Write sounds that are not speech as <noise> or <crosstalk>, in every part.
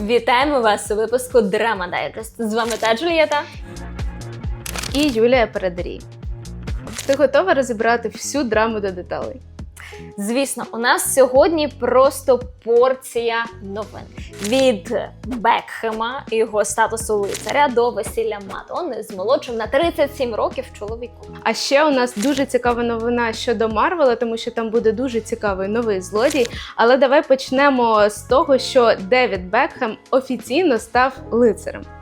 Вітаємо вас у випуску Драма Дайджест. З вами та Джулієта. і Юлія Передарій. Ти готова розібрати всю драму до деталей? Звісно, у нас сьогодні просто порція новин від Бекхема і його статусу лицаря до весілля Мадонни з молодшим на 37 років чоловіком. А ще у нас дуже цікава новина щодо Марвела, тому що там буде дуже цікавий новий злодій. Але давай почнемо з того, що Девід Бекхем офіційно став лицарем.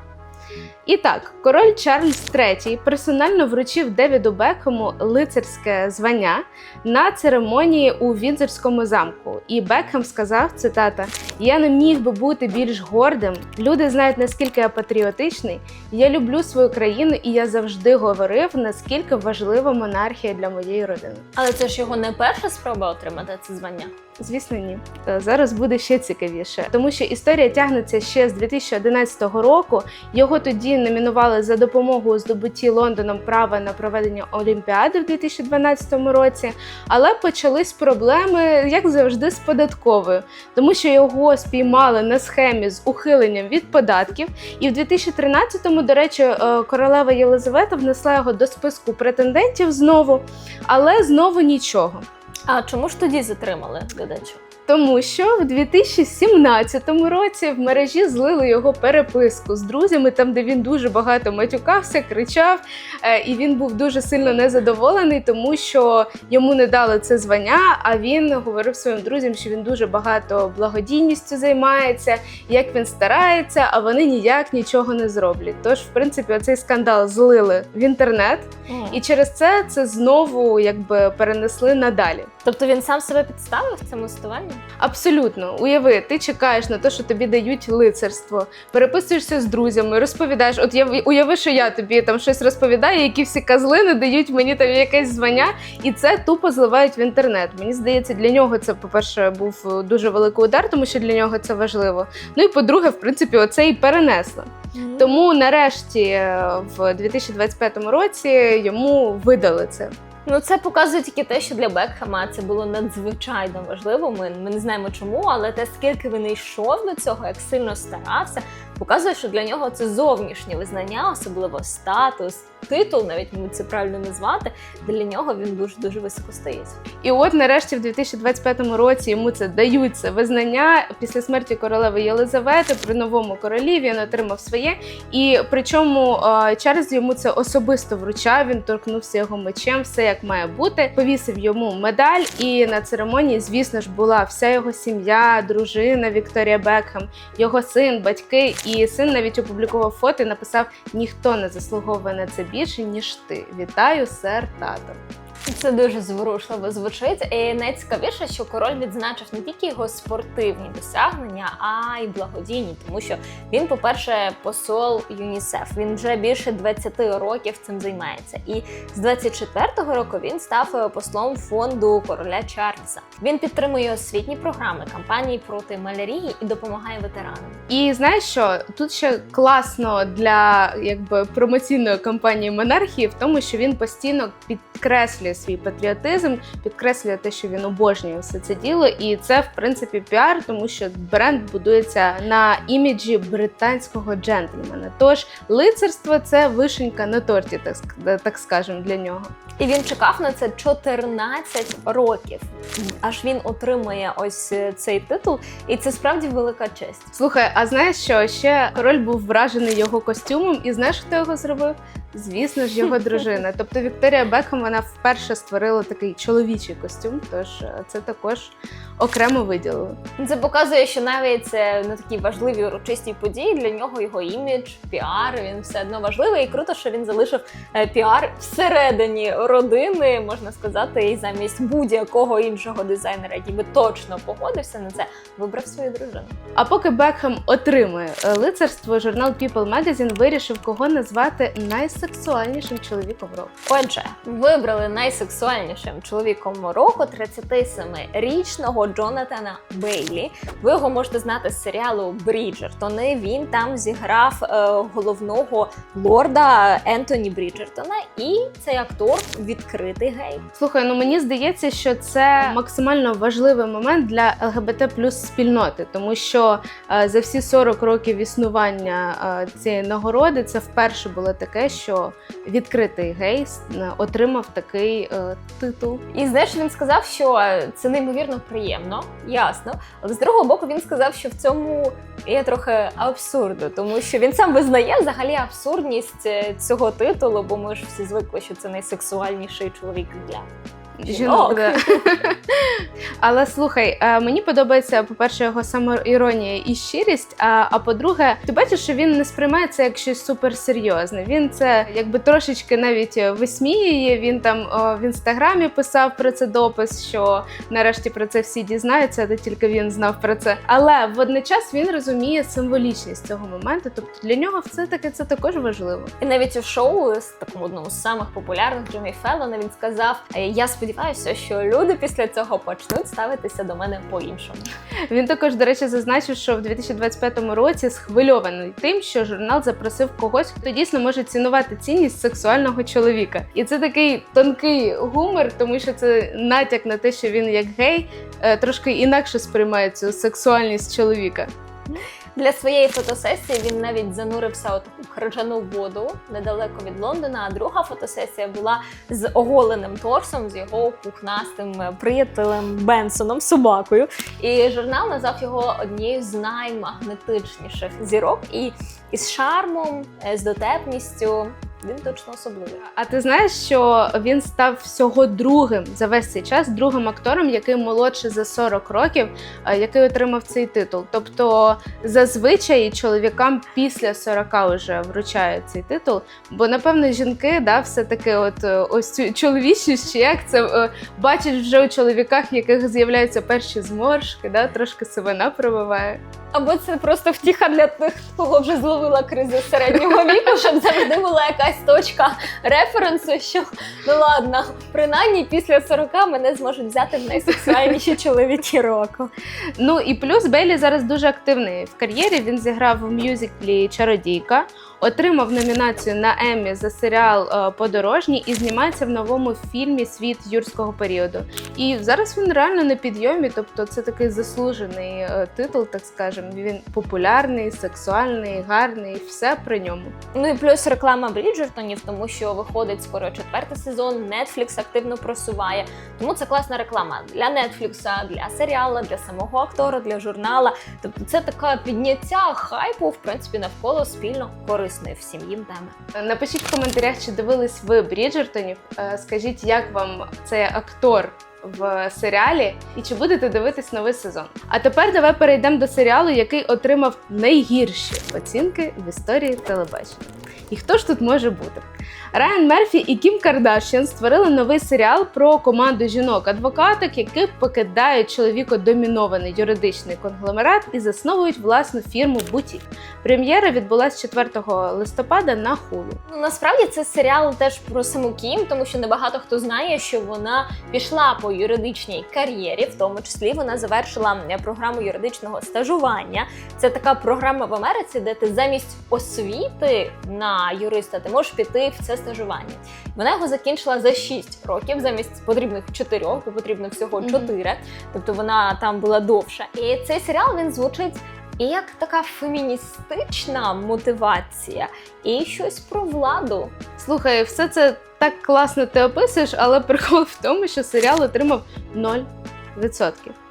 І так, король Чарльз III персонально вручив Девіду Бекхему лицарське звання на церемонії у Вінзорському замку. І Бекхем сказав: цитата: Я не міг би бути більш гордим. Люди знають, наскільки я патріотичний. Я люблю свою країну, і я завжди говорив, наскільки важлива монархія для моєї родини. Але це ж його не перша спроба отримати це звання. Звісно, ні. Е, Зараз буде ще цікавіше, тому що історія тягнеться ще з 2011 року. Його тоді номінували за допомогу здобутті Лондоном права на проведення Олімпіади в 2012 році. Але почались проблеми, як завжди, з податковою, тому що його спіймали на схемі з ухиленням від податків. І в 2013-му, до речі, е, королева Єлизавета внесла його до списку претендентів знову, але знову нічого. А чому ж тоді затримали глядача? Тому що в 2017 році в мережі злили його переписку з друзями, там де він дуже багато матюкався, кричав, е, і він був дуже сильно незадоволений, тому що йому не дали це звання. А він говорив своїм друзям, що він дуже багато благодійністю займається, як він старається, а вони ніяк нічого не зроблять. Тож, в принципі, оцей скандал злили в інтернет, і через це це знову якби перенесли надалі. Тобто він сам себе підставив в цьому стуванні? Абсолютно, уяви, ти чекаєш на те, що тобі дають лицарство, переписуєшся з друзями, розповідаєш. От я уяви, що я тобі там щось розповідаю, які всі козлини дають мені там якесь звання, і це тупо зливають в інтернет. Мені здається, для нього це, по-перше, був дуже великий удар, тому що для нього це важливо. Ну і по-друге, в принципі, оце і перенесло. Тому нарешті е, в 2025 році йому видали це. Ну, це показує тільки те, що для Бекхема це було надзвичайно важливо. Ми, ми не знаємо чому, але те, скільки він йшов до цього, як сильно старався, показує, що для нього це зовнішнє визнання, особливо статус, титул, навіть це правильно назвати. Для нього він дуже дуже високо стоїть. І от нарешті в 2025 році йому це дають це визнання після смерті королеви Єлизавети при новому королі він отримав своє. І причому е, Чарльз йому це особисто вручав. Він торкнувся його мечем, все як має бути. Повісив йому медаль. І на церемонії, звісно ж, була вся його сім'я, дружина Вікторія Бекхем, його син, батьки. І син навіть опублікував фото і написав: ніхто не заслуговує на це більше ніж ти. Вітаю, сер тато. Це дуже зворушливо звучить. І найцікавіше, що король відзначив не тільки його спортивні досягнення, а й благодійні, тому що він, по-перше, посол ЮНІСЕФ. Він вже більше 20 років цим займається. І з 24-го року він став е, послом фонду короля Чарльза. Він підтримує освітні програми кампанії проти малярії і допомагає ветеранам. І знаєш що тут ще класно для якби промоційної кампанії монархії в тому, що він постійно підкреслює свій патріотизм, підкреслює те, що він обожнює все це діло, і це в принципі піар, тому що бренд будується на іміджі британського джентльмена. Тож лицарство це вишенька на торті, так так скажемо, для нього. І він чекав на це 14 років, аж він отримує ось е, цей титул, і це справді велика честь. Слухай, а знаєш що? Ще король був вражений його костюмом, і знаєш, хто його зробив? Звісно ж, його дружина. <laughs> Тобто Вікторія Бекхем вона вперше створила такий чоловічий костюм, тож е, це також окремо виділили. Це показує, що навіть це на такі важливі урочисті події для нього його імідж, піар. Він все одно важливий. І круто, що він залишив е, піар всередині родини, можна сказати, і замість будь-якого іншого дизайнера, який би точно погодився на це, вибрав свою дружину. А поки Бекхем отримує е, лицарство, журнал People Magazine вирішив, кого назвати найсексуальнішим чоловіком року. Отже, вибрали найсексуальнішим чоловіком року 37-річного Джонатана Бейлі. Ви його можете знати з серіалу Бріджертони. Він там зіграв е, головного лорда Ентоні Бріджертона, і цей актор відкритий гей. Слухай, ну мені здається, що це максимально важливий момент для ЛГБТ плюс спільноти, тому що е, за всі 40 років існування е, цієї нагороди це вперше було таке, що відкритий гей отримав такий титул. І знаєш, він сказав, що це неймовірно приємно, ясно. Але з другого боку, він сказав, що в цьому є трохи абсурду, тому що він сам визнає взагалі абсурдність е, цього титулу, бо ми ж всі звикли, що це найсексуальніший чоловік для Жінок, да. <laughs> Але слухай, е, мені подобається, по-перше, його самоіронія і щирість. А, а по-друге, ти бачиш, що він не сприймає це як щось суперсерйозне. Він це якби трошечки навіть висміює. Він там о, в інстаграмі писав про це допис, що нарешті про це всі дізнаються, де тільки він знав про це. Але водночас він розуміє символічність цього моменту. Тобто для нього все таки це також важливо. І навіть у шоу з такому одному з самих популярних Джиммі Феллона він сказав: «Е, Я сподіваюся, що люди після цього почнуть ставитися до мене по-іншому. Він також, до речі, зазначив, що в 2025 році схвильований тим, що журнал запросив когось, хто дійсно може цінувати цінність сексуального чоловіка. І це такий тонкий гумор, тому що це натяк на те, що він як гей е, трошки інакше сприймає цю сексуальність чоловіка. Для своєї фотосесії він навіть занурився у таку крижану воду недалеко від Лондона. А друга фотосесія була з оголеним торсом, з його пухнастим приятелем Бенсоном, собакою. І журнал назвав його однією з наймагнетичніших зірок. І із шармом, е, з дотепністю він точно особливий. А ти знаєш, що він став всього другим за весь цей час, другим актором, який молодший за 40 років, е, який отримав цей титул. Тобто зазвичай чоловікам після 40 вже вручають цей титул. Бо напевно жінки, да, все таки, от е, ось цю чоловічність, чи як це е, бачать вже у чоловіках, яких з'являються перші зморшки, да, трошки сивина пробиває. Або це просто втіха для тих, кого вже зловила криза середнього віку, щоб завжди була якась точка референсу, що ну ладно, принаймні після 40 мене зможуть взяти в найсексуальніші чоловіки року. Ну і плюс Бейлі зараз дуже активний в кар'єрі. Він зіграв в мюзиклі Чародійка, отримав номінацію на Еммі за серіал е, Подорожній і знімається в новому фільмі Світ юрського періоду. І зараз він реально на підйомі, тобто це такий заслужений е, титул, так скажемо. Він популярний, сексуальний, гарний, все при ньому. Ну і плюс реклама Бріджертонів, тому що виходить скоро четвертий сезон. Netflix активно просуває. Тому це класна реклама для Netflix, для серіалу, для самого актора, для журнала. Тобто це таке підняття хайпу, в принципі, навколо спільно корисної всім їм теми. Напишіть в коментарях, чи дивились ви Бріджертонів. Е, Скажіть, як вам цей актор в серіалі, і чи будете дивитись новий сезон? А тепер давай перейдемо до серіалу, який отримав найгірші оцінки в історії телебачення. І хто ж тут може бути? Райан Мерфі і Кім Кардашян створили новий серіал про команду жінок-адвокаток, які покидають чоловіко-домінований юридичний конгломерат і засновують власну фірму Бутік. Прем'єра відбулася 4 листопада на хулу. Ну насправді це серіал теж про саму Кім, тому що небагато хто знає, що вона пішла по юридичній кар'єрі, в тому числі вона завершила е, програму юридичного стажування. Це така програма в Америці, де ти замість освіти на юриста ти можеш піти в це стажування. Вона його закінчила за 6 років, замість потрібних 4, бо потрібно всього Мгм. 4. Тобто вона там була довша. І цей серіал він звучить. І як така феміністична мотивація, і щось про владу. Слухай, все це так класно ти описуєш, але прикол в тому, що серіал отримав 0%.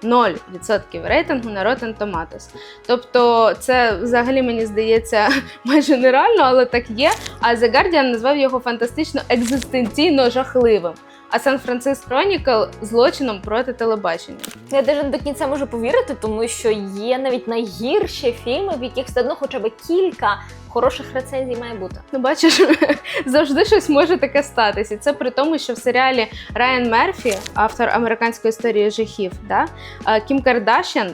0% рейтингу на Rotten Tomatoes. Тобто, це взагалі мені здається <laughs> майже нереально, але так є. А The Guardian назвав його фантастично екзистенційно жахливим. А Francisco Chronicle – злочином проти телебачення. Я навіть до кінця можу повірити, тому що є навіть найгірші фільми, в яких все одно хоча б кілька хороших рецензій має бути. Ну, бачиш, <laughs> завжди щось може таке статися. І це при тому, що в серіалі Райан Мерфі, автор американської історії жахів, да, Кім Кардашян.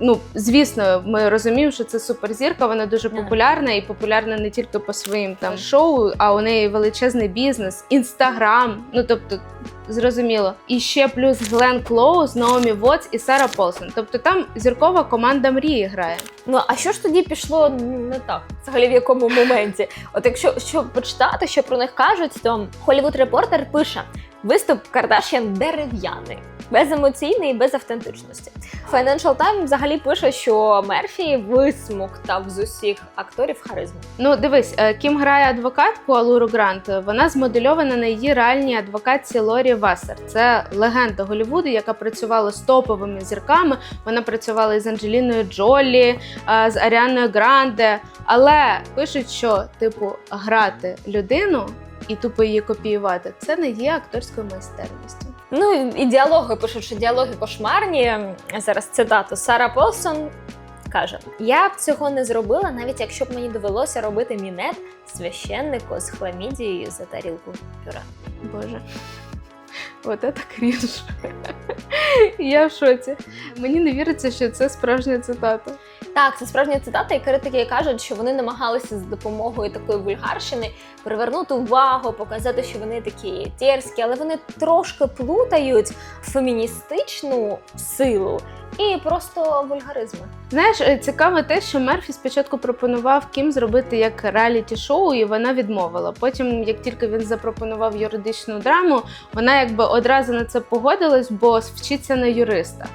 Ну, звісно, ми розуміємо, що це суперзірка, вона дуже популярна і популярна не тільки по своїм там шоу, а у неї величезний бізнес, інстаграм. Ну тобто, зрозуміло. І ще плюс Глен Клоуз, Наомі Вотс і Сара Полсон. Тобто там зіркова команда мрії грає. Ну а що ж тоді пішло не так? Взагалі в якому моменті? От якщо що почитати, що про них кажуть, то Hollywood Reporter пише: виступ Кардашян дерев'яний. Беземоційний і без автентичності. Financial Times взагалі пише, що Мерфі висмоктав з усіх акторів харизму. Ну, дивись, е, Кім грає адвокатку Алуру Грант. Вона змодельована на її реальній адвокатці Лорі Вассер. Це легенда Голлівуду, яка працювала з топовими зірками. Вона працювала із Анджеліною Джолі, е, з Аріаною Гранде. Але пишуть, що типу грати людину і тупо її копіювати це не є акторською майстерністю. Ну і діалоги пишуть, що діалоги кошмарні. Зараз цитату Сара Полсон каже: Я б цього не зробила, навіть якщо б мені довелося робити мінет священнику з хламідією за тарілку пюре. Боже. От це крінж. <laughs> Я в шоці. Мені не віриться, що це справжня цитата. Так, це справжня цитата, і критики кажуть, що вони намагалися з допомогою такої вульгарщини привернути увагу, показати, що вони такі дерзкі, але вони трошки плутають феміністичну силу і просто вульгаризми. Знаєш, е, цікаво те, що Мерфі спочатку пропонував Кім зробити як реаліті-шоу, і вона відмовила. Потім, як тільки він запропонував юридичну драму, вона якби одразу на це погодилась, бо вчиться на юриста.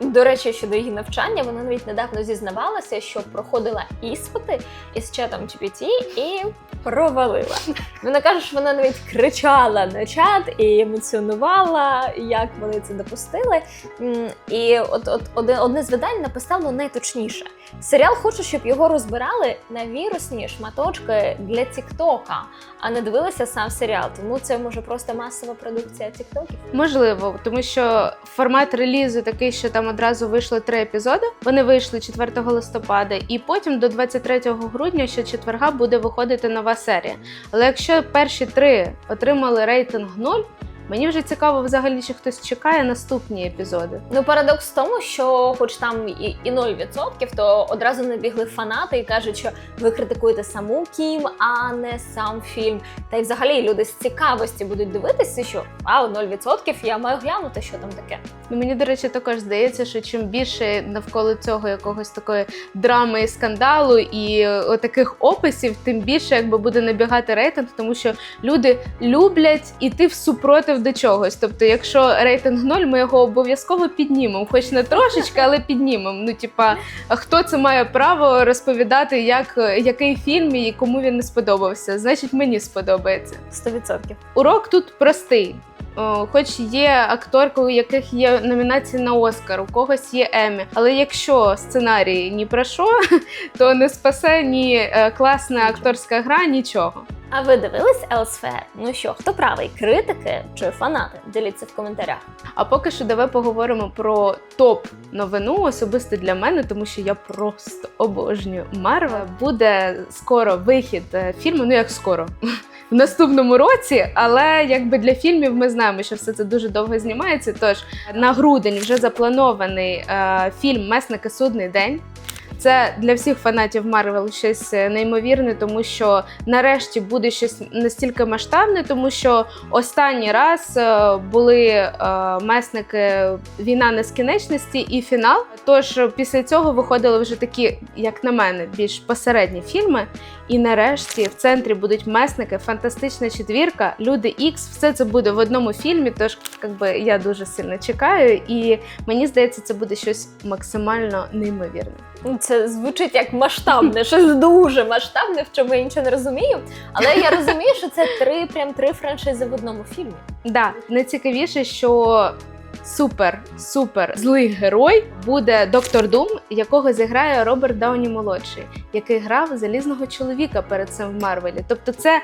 До речі, щодо її навчання, вона навіть недавно зізнавалася, що проходила іспити із чатом GPT і провалила. Вона каже, що вона навіть кричала на чат і емоціонувала, як вони це допустили. І от, от одне, з видань написало найточніше. Серіал хоче, щоб його розбирали на вірусні шматочки для Тіктока, а не дивилися сам серіал. Тому це може просто масова продукція Тіктоків. Можливо, тому що формат релізу такий, що там одразу вийшло три епізоди. Вони вийшли 4 листопада, і потім до 23 грудня, що четверга, буде виходити нова серія. Але якщо перші три отримали рейтинг 0, мені вже цікаво взагалі, чи хтось чекає наступні епізоди. Ну, парадокс в тому, що, хоч там і, і 0%, то одразу набігли фанати і кажуть, що ви критикуєте саму Кім, а не сам фільм. Та й взагалі люди з цікавості будуть дивитися, що вау, 0%, я маю глянути, що там таке. Ну, мені, до речі, також здається, що чим більше навколо цього якогось такої драми і скандалу і е, отаких описів, тим більше якби буде набігати рейтинг, тому що люди люблять іти в супротив до чогось. Тобто, якщо рейтинг 0, ми його обов'язково піднімемо, хоч не трошечки, але піднімемо. Ну, типа, хто це має право розповідати, як який фільм і кому він не сподобався? Значить, мені сподобається. 100%. Урок тут простий. Хоч є акторки, у яких є номінації на Оскар, у когось є Емі. Але якщо сценарій ні про що, <laughs> то не спасе ні е, класна акторська гра, нічого. А ви дивились Elsewhere? Ну що, хто правий? Критики чи фанати? Діліться в коментарях. А поки що давай поговоримо про топ новину особисто для мене, тому що я просто обожнюю Марвел. Буде скоро вихід е, фільму. Ну як скоро. <laughs> В наступному році, але якби для фільмів ми знаємо, що все це дуже довго знімається. Тож на грудень вже запланований е, фільм Месники судний день. Це для всіх фанатів Марвел щось е, неймовірне, тому що нарешті буде щось настільки масштабне, тому що останній раз е, були е, месники Війна нескінченності і фінал. Тож після цього виходили вже такі, як на мене, більш посередні фільми. І нарешті в центрі будуть месники, фантастична четвірка, люди Ікс. Все це буде в одному фільмі. Тож, якби я дуже сильно чекаю, і мені здається, це буде щось максимально неймовірне. Це звучить як масштабне, щось дуже масштабне, в чому я нічого не розумію. Але я розумію, що це три прям три франшизи в одному фільмі. Да, найцікавіше, що супер, супер злий герой буде доктор Дум, якого зіграє Роберт Дауні молодший, який грав залізного чоловіка перед цим в Марвелі. Тобто, це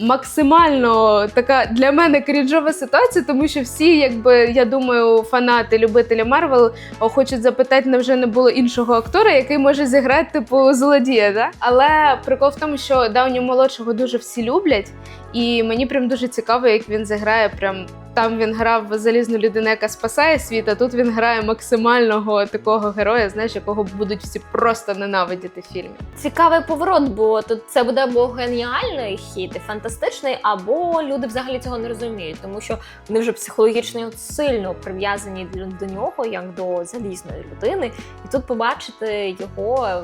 максимально така для мене крінжова ситуація, тому що всі, якби я думаю, фанати, любителі Марвел хочуть запитати, невже не було іншого актора, який може зіграти типу злодія. Да? Але прикол в тому, що Дауні молодшого дуже всі люблять, і мені прям дуже цікаво, як він зіграє прям там він грав залізну людину, яка спасає світ, а тут він грає максимального такого героя, знаєш, якого будуть всі просто ненавидіти в фільмі. Цікавий поворот, бо тут це буде або геніальний хід і фантастичний, або люди взагалі цього не розуміють, тому що вони вже психологічно сильно прив'язані до- нього, як до залізної людини. І тут побачити його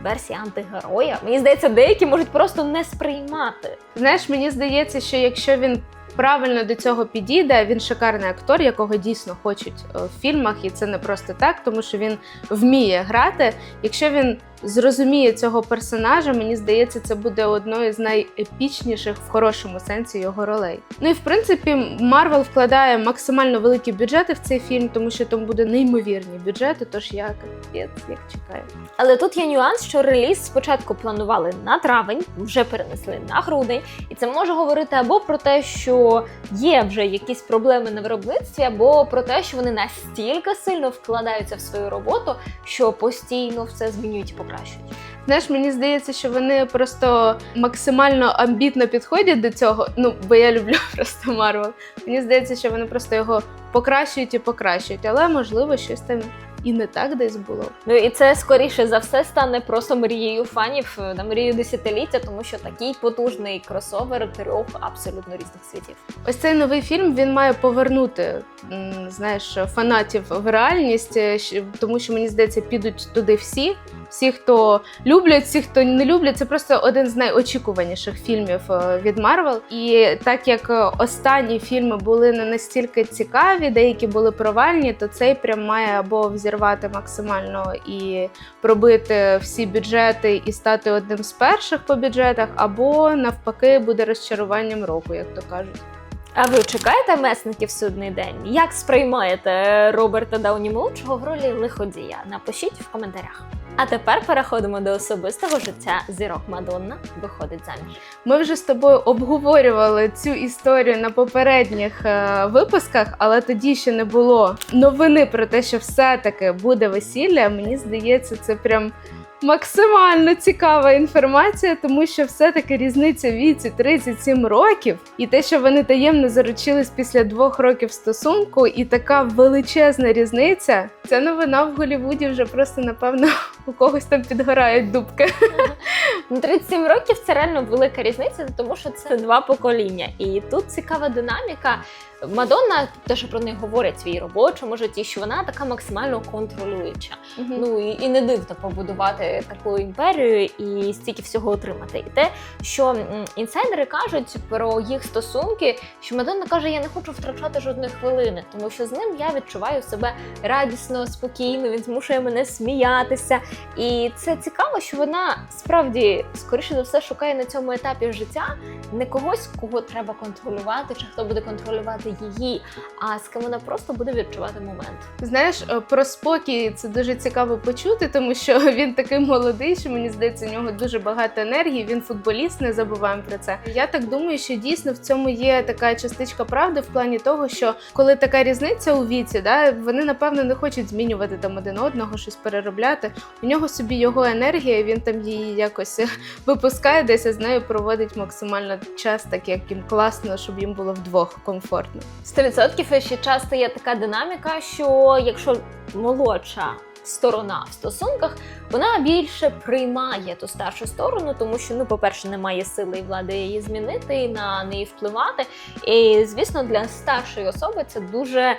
в версії антигероя. Мені здається, деякі можуть просто не сприймати. Знаєш, мені здається, що якщо він правильно до цього підійде, він шикарний актор, якого дійсно хочуть е, в фільмах, і це не просто так, тому що він вміє грати. Якщо він зрозуміє цього персонажа, мені здається, це буде одною з найепічніших в хорошому сенсі його ролей. Ну і в принципі, Марвел вкладає максимально великі бюджети в цей фільм, тому що там буде неймовірні бюджети. Тож я як чекаю. Але тут є нюанс, що реліз спочатку планували на травень, вже перенесли на грудень, і це може говорити або про те, що є вже якісь проблеми на виробництві, або про те, що вони настільки сильно вкладаються в свою роботу, що постійно все змінюють і покращують. Знаєш, мені здається, що вони просто максимально амбітно підходять до цього. Ну, бо я люблю <laughs> просто Марвел. Мені здається, що вони просто його покращують і покращують, але можливо щось там і не так десь було. Ну і це скоріше за все стане просто мрією фанів е, на мрію десятиліття, тому що такий потужний кросовер трьох абсолютно різних світів. Ось цей новий фільм він має повернути знаєш, фанатів в реальність, е, тому що мені здається, підуть туди всі. Всі, хто люблять, всі, хто не люблять, це просто один з найочікуваніших фільмів е, від Марвел. І так як е, останні фільми були не настільки цікаві, деякі були провальні, то цей прям має або взірвати максимально і пробити всі бюджети і стати одним з перших по бюджетах, або навпаки буде розчаруванням року, як то кажуть. А ви чекаєте месників судний день? Як сприймаєте Роберта Дауні молодшого в ролі лиходія? Напишіть в коментарях. А тепер переходимо до особистого життя зірок Мадонна виходить заміж. Ми вже з тобою обговорювали цю історію на попередніх е, випусках, але тоді ще не було новини про те, що все-таки буде весілля. Мені здається, це прям максимально цікава інформація, тому що все-таки різниця віці 37 років, і те, що вони таємно заручились після двох років стосунку, і така величезна різниця. Ця новина в Голівуді вже просто напевно <laughs> у когось там підгорають дубки. Ну, 37 років це реально велика різниця, тому що це два покоління. І тут цікава динаміка. Мадонна, те, що про неї говорять в своїй робочому житті, що вона така максимально контролююча. Ну і, і не дивно побудувати таку імперію і стільки всього отримати. І те, що інсайдери кажуть про їх стосунки, що Мадонна каже: я не хочу втрачати жодної хвилини, тому що з ним я відчуваю себе радісно, спокійно. Він змушує мене сміятися. І це цікаво, що вона справді скоріше за все шукає на цьому етапі життя не когось, кого треба контролювати, чи хто буде контролювати її, а з ким вона просто буде відчувати момент. Знаєш, е, про спокій це дуже цікаво почути, тому що <laughs> він такий молодий, що мені здається, у нього дуже багато енергії. Він футболіст, не забуваємо про це. Я так думаю, що дійсно в цьому є така частичка правди в плані того, що коли така різниця у віці, да, вони напевно не хочуть змінювати там один одного, щось переробляти. У нього собі його енергія, він там її якось випускає десь, а з нею проводить максимально час, так як їм класно, щоб їм було вдвох комфортно. 100% ще часто є така динаміка, що якщо молодша сторона в стосунках, вона більше приймає ту старшу сторону, тому що, ну, по-перше, немає сили і влади її змінити на неї впливати. І звісно, для старшої особи це дуже.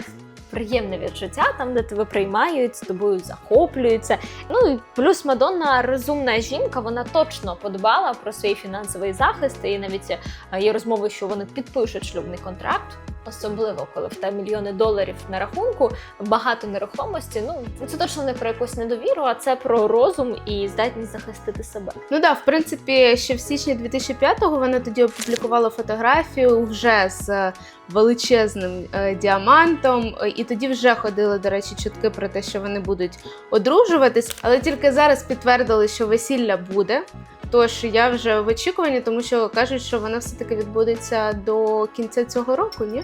Приємне відчуття, там, де тебе приймають, з тобою захоплюються. Ну і плюс Мадонна розумна жінка, вона точно подбала про свій фінансовий захист. І навіть е, є розмови, що вони підпишуть шлюбний контракт. Особливо, коли в тебе мільйони доларів на рахунку, багато нерухомості. Ну це точно не про якусь недовіру, а це про розум і здатність захистити себе. Ну да, в принципі, ще в січні 2005-го вона тоді опублікувала фотографію вже з е, величезним е, діамантом, е, і тоді вже ходили, до речі, чутки про те, що вони будуть одружуватись, але тільки зараз підтвердили, що весілля буде. Тож я вже в очікуванні, тому що кажуть, що вона все таки відбудеться до кінця цього року, ні?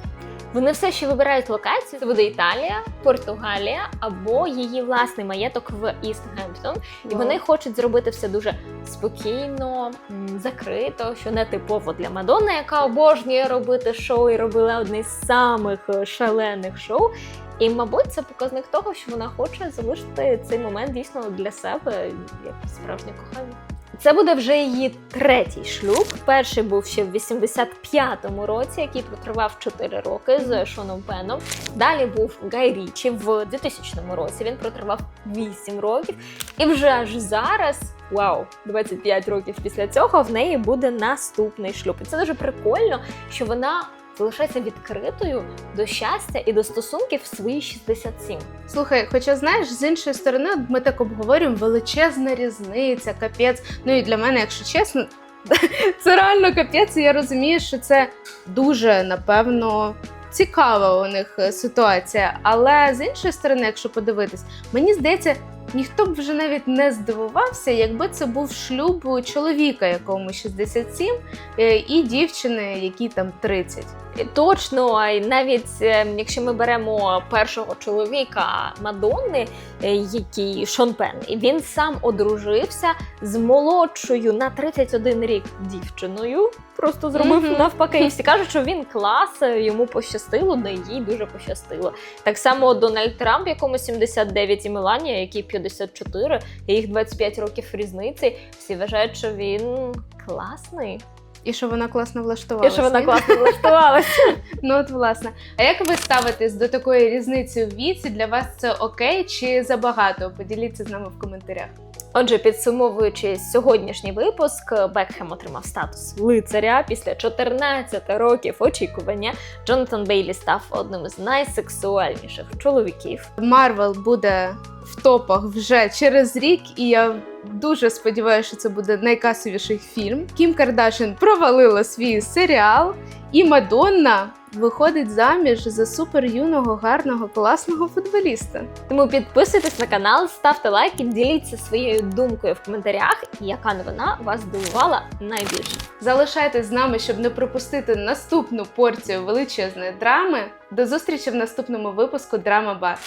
Вони все ще вибирають локацію. Це буде Італія, Португалія або її власний маєток в Істгемптон. І вони хочуть зробити все дуже спокійно, закрито, що не типово для Мадонни, яка обожнює робити шоу і робила одне з самих е, шалених шоу. І, мабуть, це показник того, що вона хоче залишити цей момент дійсно для себе як справжнє кохання. Це буде вже її третій шлюб. Перший був ще в 85-му році, який протривав 4 роки з Шоном Пеном. Далі був Гай Річі в 2000 році. Він протривав 8 років. І вже аж зараз, вау, 25 років після цього, в неї буде наступний шлюб. І це дуже прикольно, що вона залишається відкритою до щастя і до стосунків в свої 67. Слухай, хоча знаєш, з іншої сторони, ми так обговорюємо величезна різниця, капець. Ну і для мене, якщо чесно, <laughs> це реально капець. І я розумію, що це дуже напевно. Цікава у них е, ситуація, але з іншої сторони, якщо подивитись, мені здається, ніхто б вже навіть не здивувався, якби це був шлюб чоловіка, якому 67, е, і дівчини, якій там 30. І Точно, й навіть е, якщо ми беремо першого чоловіка Мадонни, е, який Шон Пен, він сам одружився з молодшою на 31 рік дівчиною. Просто зробив Мгм. навпаки. І всі кажуть, що він клас, е, йому пощастило, й їй дуже пощастило. Так само Дональд Трамп, якому 79 і Меланія, якій 54, і їх 25 років різниці. Всі вважають, що він класний. І що вона класно І влаштувалася. що вона класно влаштувалася. <laughs> Ну от власне. А як ви ставитесь до такої різниці в віці? Для вас це окей чи забагато? Поділіться з нами в коментарях. Отже, підсумовуючи сьогоднішній випуск, Бекхем отримав статус лицаря після 14 років очікування. Джонатан Бейлі став одним з найсексуальніших чоловіків. Марвел буде в топах вже через рік, і я дуже сподіваюся, що це буде найкасовіший фільм. Кім Кардашин провалила свій серіал, і Мадонна виходить заміж за супер юного, гарного, класного футболіста. Тому підписуйтесь на канал, ставте лайки, діліться своєю думкою в коментарях, яка новина вас здивувала найбільше. Залишайтесь з нами, щоб не пропустити наступну порцію величезної драми. До зустрічі в наступному випуску Драма Бар.